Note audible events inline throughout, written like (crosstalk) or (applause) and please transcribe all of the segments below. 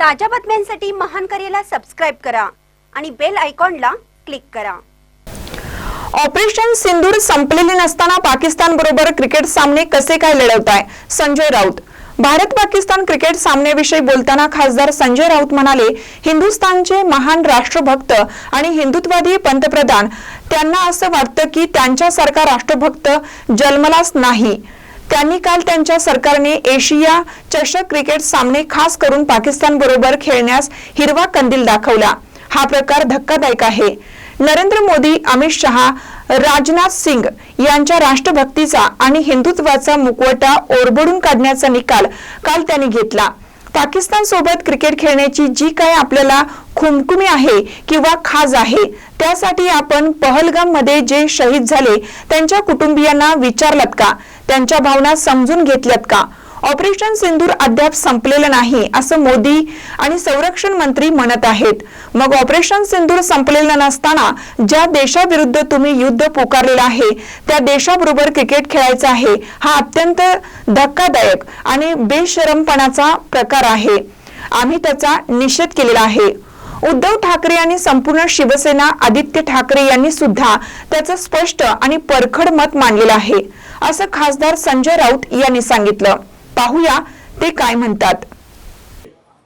ताज्या बातम्यांसाठी महान करेला सबस्क्राईब करा आणि बेल आयकॉनला क्लिक करा. ऑपरेशन सिंदूर संपलेले नसताना पाकिस्तान बरोबर क्रिकेट सामने कसे काय लढवत आहे संजय राऊत. भारत पाकिस्तान क्रिकेट सामन्याविषयी बोलताना खासदार संजय राऊत म्हणाले हिंदुस्थानचे महान राष्ट्रभक्त आणि हिंदुत्ववादी पंतप्रधान त्यांना असं वाटतं की त्यांच्यासारखा राष्ट्रभक्त जन्मलाच नाही. त्यांनी काल त्यांच्या सरकारने एशिया चषक क्रिकेट सामने खास करून पाकिस्तान बरोबर खेळण्यास हिरवा कंदील दाखवला. हा प्रकार धक्कादायक आहे. नरेंद्र मोदी अमित शहा राजनाथ सिंग यांच्या राष्ट्रभक्तीचा आणि हिंदुत्वाचा मुखवटा ओरबडून काढण्याचा निकाल काल त्यांनी घेतला. पाकिस्तान सोबत क्रिकेट खेळण्याची जी काय आपल्याला खुमखुमी आहे किंवा खाज आहे त्यासाठी आपण पहलगाममध्ये जे शहीद झाले त्यांच्या कुटुंबियांना विचारलात का? त्यांच्या भावना समजून घेतल्यात का? ऑपरेशन सिंदूर अद्याप संपलेलं नाही असं मोदी आणि संरक्षण मंत्री म्हणत आहेत. मग ऑपरेशन सिंदूर संपलेलं नसताना ज्या देशाविरुद्ध तुम्ही युद्ध पुकारलेलं आहे त्या देशाबरोबर क्रिकेट खेळायचं आहे हा अत्यंत धक्कादायक आणि बेशरमपणाचा प्रकार आहे. आम्ही त्याचा निषेध केलेला आहे. उद्धव ठाकरे आणि संपूर्ण शिवसेना आदित्य ठाकरे यांनी सुद्धा त्याचं स्पष्ट आणि परखड मत मानलेलं आहे असं खासदार संजय राऊत यांनी सांगितलं. पाहूया ते काय म्हणतात.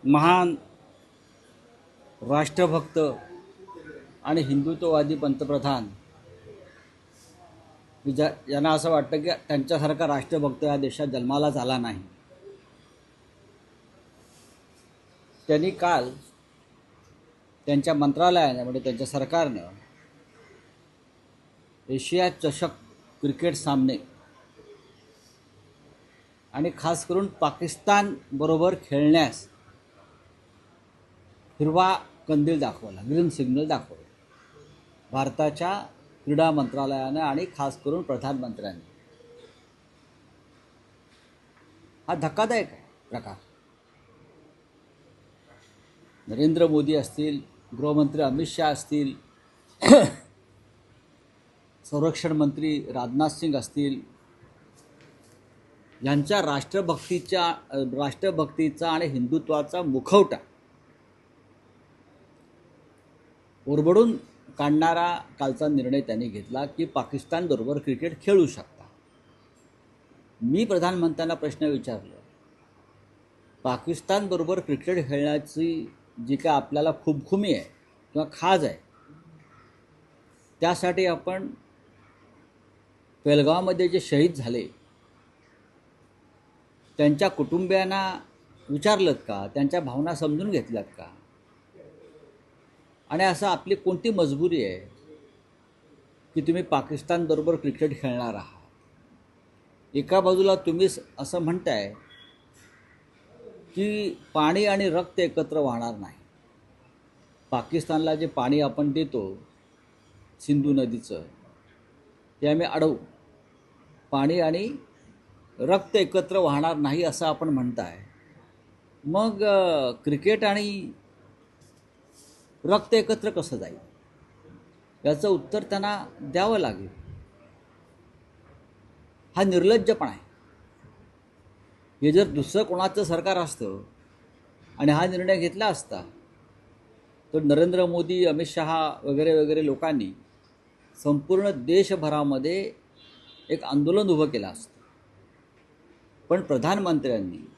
महान राष्ट्रभक्त आणि हिंदुत्ववादी पंतप्रधान. ज्या यांना असं वाटतं की त्यांच्यासारखा राष्ट्रभक्त या देशात जन्माला झाला नाही. त्यांनी काल त्यांच्या मंत्रालयाने म्हणजे त्यांच्या सरकारनं एशिया चषक क्रिकेट सामने आणि खास करून पाकिस्तान बरोबर खेळण्यास हिरवा कंदील दाखवला ग्रीन सिग्नल दाखवला. भारताच्या क्रीडा मंत्रालयानं आणि खास करून प्रधानमंत्र्यांनी. हा धक्कादायक आहे प्रकार. नरेंद्र मोदी असतील गृहमंत्री अमित शहा असतील (coughs) संरक्षण मंत्री राजनाथ सिंग असतील यांच्या राष्ट्रभक्तीच्या राष्ट्रभक्तीचा आणि हिंदुत्वाचा मुखवटा ओरबडून काढणारा कालचा निर्णय त्यांनी घेतला की पाकिस्तानबरोबर क्रिकेट खेळू शकता. मी प्रधानमंत्र्यांना प्रश्न विचारलं पाकिस्तानबरोबर क्रिकेट खेळण्याची जी काय आपल्याला खुमखुमी आहे किंवा खाज आहे. त्यासाठी आपण पेलगावमध्ये जे शहीद झाले त्यांच्या कुटुंबियांना विचारलं का? त्यांच्या भावना समजून घेतल्यात का? आणि असं आपली कोणती मजबुरी आहे की तुम्ही पाकिस्तानबरोबर क्रिकेट खेळणार आहात? एका बाजूला तुम्ही असं म्हणताय की पाणी आणि रक्त एकत्र वाहणार नाही. पाकिस्तानला जे पाणी आपण देतो सिंधू नदीचं ते आम्ही अडवू. पाणी आणि रक्त एकत्र वाहणार नाही असं आपण म्हणताय. मग क्रिकेट आणि रक्त एकत्र कसं जाईल? याचं उत्तर त्यांना द्यावं लागेल. हा निर्लज्जपणा आहे. हे जर दुसरं कोणाचं सरकार असतं आणि हा निर्णय घेतला असता तर नरेंद्र मोदी अमित शहा वगैरे वगैरे लोकांनी संपूर्ण देशभरामध्ये एक आंदोलन उभं केलं असतं. पण प्रधानमंत्र्यांनी